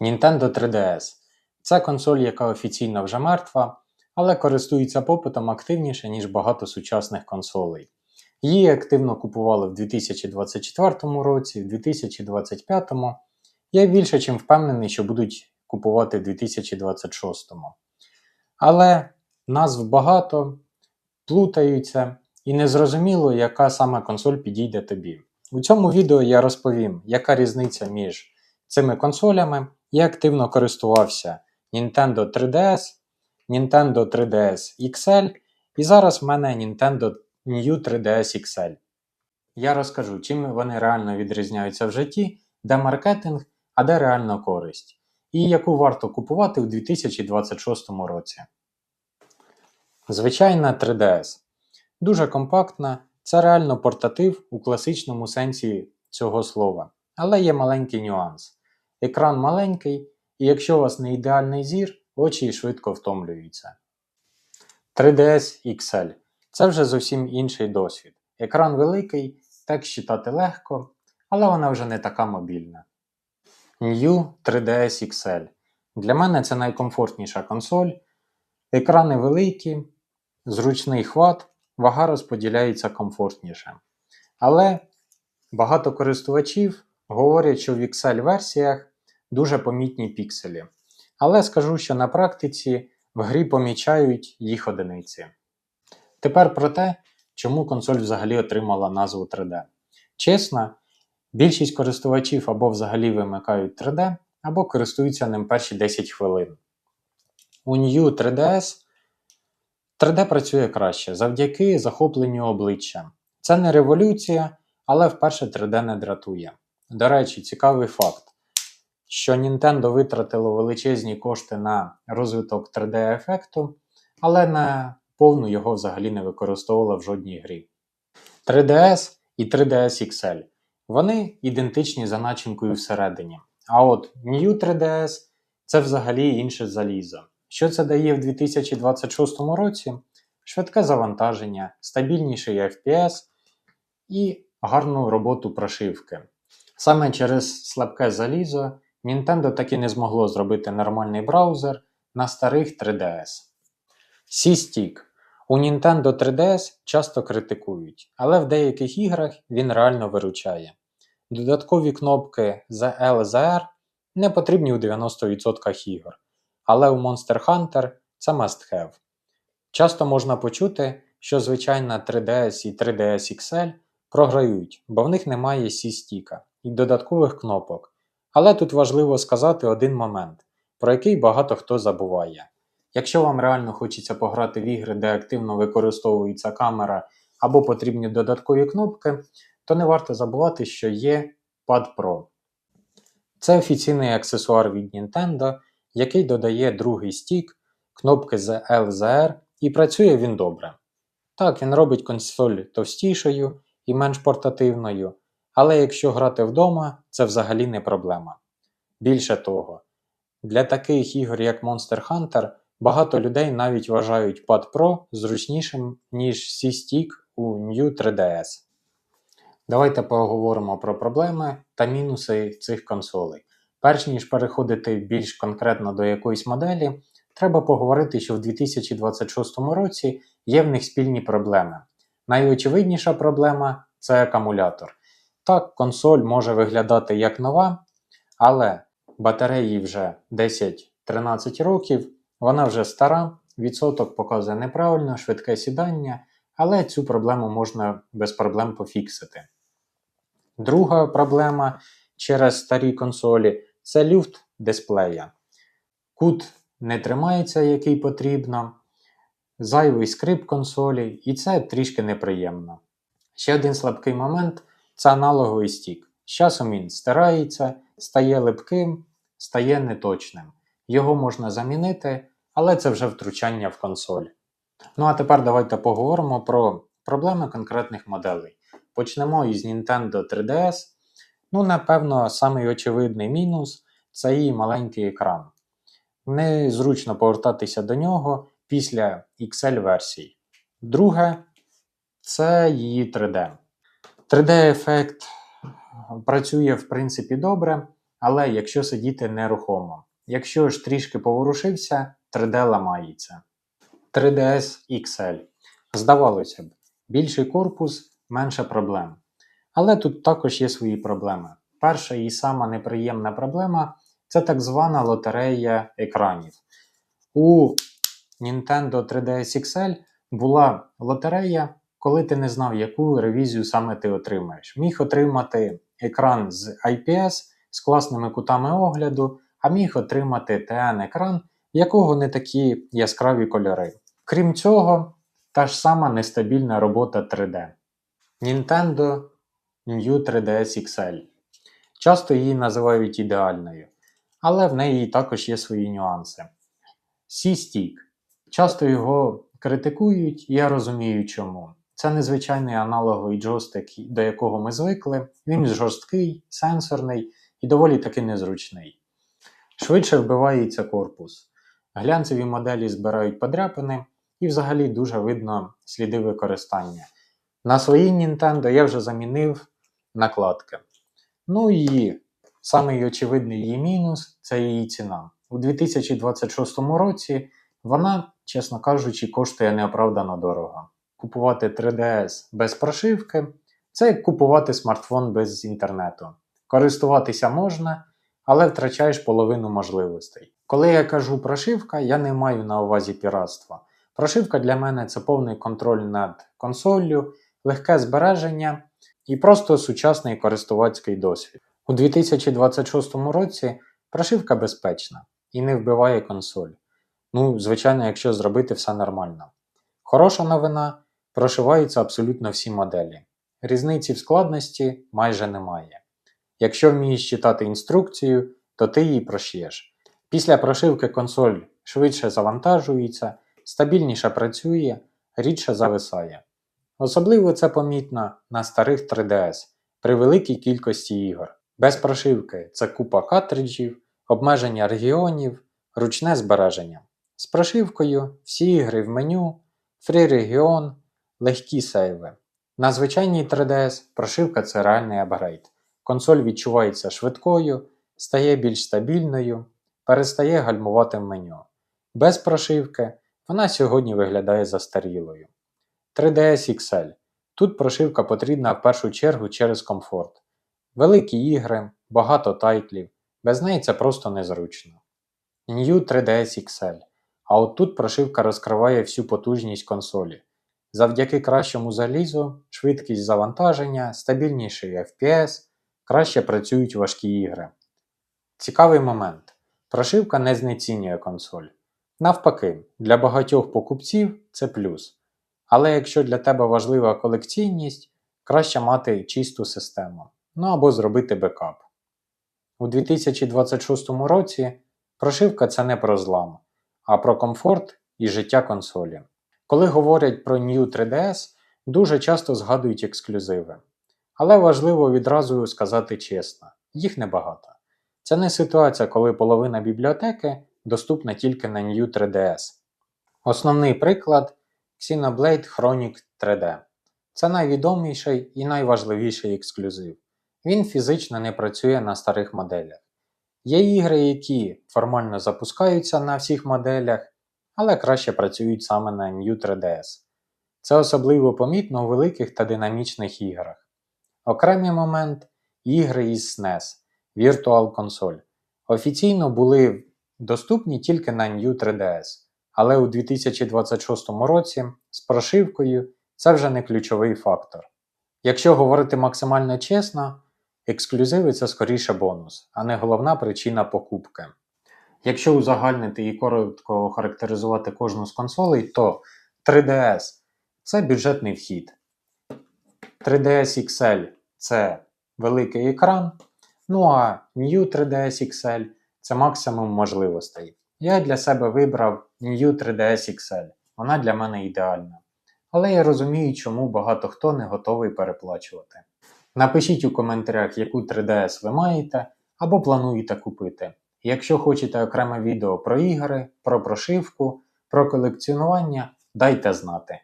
Nintendo 3DS це консоль, яка офіційно вже мертва, але користується попитом активніше, ніж багато сучасних консолей. Її активно купували в 2024 році, в 2025. Я більше чим впевнений, що будуть купувати в 2026. Але назв багато, плутаються і незрозуміло, яка саме консоль підійде тобі. У цьому відео я розповім, яка різниця між цими консолями. Я активно користувався Nintendo 3DS, Nintendo 3DS XL, і зараз в мене Nintendo New 3DS XL. Я розкажу, чим вони реально відрізняються в житті, де маркетинг, а де реальна користь, і яку варто купувати у 2026 році. Звичайна 3DS. Дуже компактна, це реально портатив у класичному сенсі цього слова. Але є маленький нюанс. Екран маленький, і якщо у вас не ідеальний зір, очі швидко втомлюються. 3DS XL це вже зовсім інший досвід. Екран великий, текст читати легко, але вона вже не така мобільна. New 3DS XL. Для мене це найкомфортніша консоль. Екрани великі, зручний хват, вага розподіляється комфортніше. Але багато користувачів говорять, що в XL версіях дуже помітні пікселі. Але скажу, що на практиці в грі помічають їх одиниці. Тепер про те, чому консоль взагалі отримала назву 3D. Чесно, більшість користувачів або взагалі вимикають 3D, або користуються ним перші 10 хвилин. У New 3DS 3D працює краще завдяки захопленню обличчя. Це не революція, але вперше 3D не дратує. До речі, цікавий факт, що Nintendo витратило величезні кошти на розвиток 3D-ефекту, але на повну його взагалі не використовувала в жодній грі. 3DS і 3DS XL. Вони ідентичні за начинкою всередині. А от New 3DS це взагалі інше залізо. Що це дає в 2026 році? Швидке завантаження, стабільніший FPS і гарну роботу прошивки. Саме через слабке залізо Nintendo так і не змогло зробити нормальний браузер на старих 3DS. C-Stick. У Nintendo 3DS часто критикують, але в деяких іграх він реально виручає. Додаткові кнопки ZL ZR не потрібні у 90% ігор, але у Monster Hunter це must have. Часто можна почути, що звичайна 3DS і 3DS XL програють, бо в них немає C-стіка і додаткових кнопок. Але тут важливо сказати один момент, про який багато хто забуває. Якщо вам реально хочеться пограти в ігри, де активно використовується камера або потрібні додаткові кнопки, то не варто забувати, що є Pad Pro. Це офіційний аксесуар від Nintendo, який додає другий стік, кнопки з LZR, і працює він добре. Так, він робить консоль товстішою і менш портативною, але якщо грати вдома, це взагалі не проблема. Більше того, для таких ігор, як Monster Hunter, багато людей навіть вважають Pad Pro зручнішим, ніж C-Stick у New 3DS. Давайте поговоримо про проблеми та мінуси цих консолей. Перш ніж переходити більш конкретно до якоїсь моделі, треба поговорити, що в 2026 році є в них спільні проблеми. Найочевидніша проблема це акумулятор. Так, консоль може виглядати як нова, але батареї вже 10-13 років, вона вже стара, відсоток показує неправильно, швидке сідання, але цю проблему можна без проблем пофіксити. Друга проблема через старі консолі це люфт дисплея. Кут не тримається, який потрібно, зайвий скрип консолі, і це трішки неприємно. Ще один слабкий момент це аналоговий стік. З часом він стирається, стає липким, стає неточним. Його можна замінити, але це вже втручання в консоль. Ну а тепер давайте поговоримо про проблеми конкретних моделей. Почнемо із Nintendo 3DS. Ну, напевно, самий очевидний мінус це її маленький екран. Незручно повертатися до нього після XL-версій. Друге, це її 3D. 3D-ефект працює в принципі добре, але якщо сидіти нерухомо. Якщо ж трішки поворушився, 3D ламається. 3DS XL. Здавалося б, більший корпус, менше проблем. Але тут також є свої проблеми. Перша і сама неприємна проблема це так звана лотерея екранів. У Nintendo 3DS XL була лотерея, коли ти не знав, яку ревізію саме ти отримаєш. Міг отримати екран з IPS з класними кутами огляду, а міг отримати TN-екран, якого не такі яскраві кольори. Крім цього, та ж сама нестабільна робота 3D. Nintendo New 3DS XL. Часто її називають ідеальною, але в неї також є свої нюанси. C-Stick. Часто його критикують, я розумію чому. Це незвичайний аналоговий джойстик, до якого ми звикли. Він жорсткий, сенсорний і доволі таки незручний. Швидше вбивається корпус. Глянцеві моделі збирають подряпини і взагалі дуже видно сліди використання. На своїй Nintendo я вже замінив накладки. Ну і самий очевидний її мінус це її ціна. У 2026 році вона, чесно кажучи, коштує неоправдано дорого. Купувати 3DS без прошивки це як купувати смартфон без інтернету. Користуватися можна, але втрачаєш половину можливостей. Коли я кажу прошивка, я не маю на увазі піратства. Прошивка для мене це повний контроль над консоллю, легке збереження і просто сучасний користувацький досвід. У 2026 році прошивка безпечна і не вбиває консоль. Ну, звичайно, якщо зробити все нормально. Хороша новина прошиваються абсолютно всі моделі. Різниці в складності майже немає. Якщо вмієш читати інструкцію, то ти її прошиєш. Після прошивки консоль швидше завантажується, стабільніше працює, рідше зависає. Особливо це помітно на старих 3DS при великій кількості ігор. Без прошивки це купа картриджів, обмеження регіонів, ручне збереження. З прошивкою всі ігри в меню, фрі регіон, легкі сейви. На звичайній 3DS прошивка це реальний апгрейд. Консоль відчувається швидкою, стає більш стабільною, перестає гальмувати в меню. Без прошивки вона сьогодні виглядає застарілою. 3DS XL. Тут прошивка потрібна в першу чергу через комфорт. Великі ігри, багато тайтлів, без неї це просто незручно. New 3DS XL. А от тут прошивка розкриває всю потужність консолі. Завдяки кращому залізу, швидкість завантаження, стабільніший FPS, краще працюють важкі ігри. Цікавий момент. Прошивка не знецінює консоль. Навпаки, для багатьох покупців це плюс. Але якщо для тебе важлива колекційність, краще мати чисту систему. Ну або зробити бекап. У 2026 році прошивка це не про злам, а про комфорт і життя консолі. Коли говорять про New 3DS, дуже часто згадують ексклюзиви. Але важливо відразу сказати чесно, їх небагато. Це не ситуація, коли половина бібліотеки доступна тільки на New 3DS. Основний приклад Xenoblade Chronic 3D. Це найвідоміший і найважливіший ексклюзив. Він фізично не працює на старих моделях. Є ігри, які формально запускаються на всіх моделях, але краще працюють саме на New 3DS. Це особливо помітно у великих та динамічних іграх. Окремий момент ігри із SNES Virtual Console офіційно були доступні тільки на New 3DS, але у 2026 році з прошивкою це вже не ключовий фактор. Якщо говорити максимально чесно, ексклюзиви це скоріше бонус, а не головна причина покупки. Якщо узагальнити і коротко охарактеризувати кожну з консолей, то 3DS це бюджетний вхід. 3DS XL це великий екран. Ну а New 3DS XL це максимум можливостей. Я для себе вибрав New 3DS XL. Вона для мене ідеальна. Але я розумію, чому багато хто не готовий переплачувати. Напишіть у коментарях, яку 3DS ви маєте або плануєте купити. Якщо хочете окреме відео про ігри, про прошивку, про колекціонування, дайте знати.